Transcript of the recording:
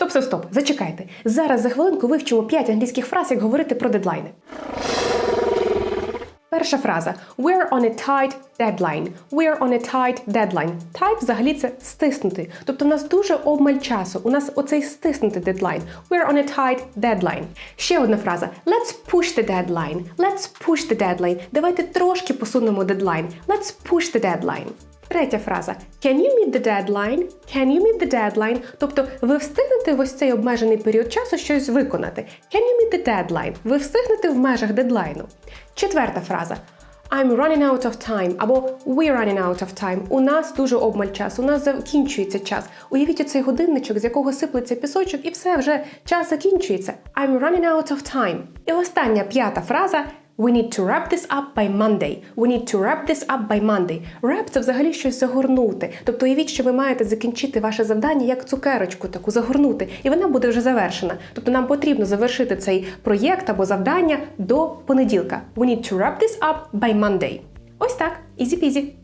Стоп, стоп, стоп, зачекайте. Зараз за хвилинку вивчимо 5 англійських фраз, як говорити про дедлайни. Перша фраза We're on a tight deadline. We're on a tight deadline. Tight взагалі це стиснути. Тобто в нас дуже обмаль часу. У нас оцей стиснутий дедлайн. We're on a tight deadline. Ще одна фраза. Let's push the deadline. Let's push the deadline. Давайте трошки посунемо дедлайн. Let's push the deadline. Третя фраза Can you meet the deadline? Can you meet the deadline? Тобто ви встигнете в ось цей обмежений період часу щось виконати. Can you meet the deadline? Ви встигнете в межах дедлайну. Четверта фраза. I'm running out of time або we're running out of time. У нас дуже обмаль часу, у нас закінчується час. Уявіть оцей годинничок, з якого сиплеться пісочок, і все вже час закінчується. I'm running out of time. І остання п'ята фраза We need to wrap this up by Monday. We need to wrap this up by Monday. Wrap – це взагалі щось загорнути. Тобто уявіть, що ви маєте закінчити ваше завдання як цукерочку, таку загорнути, і вона буде вже завершена. Тобто нам потрібно завершити цей проєкт або завдання до понеділка. We need to wrap this up by Monday. Ось так, easy-peasy.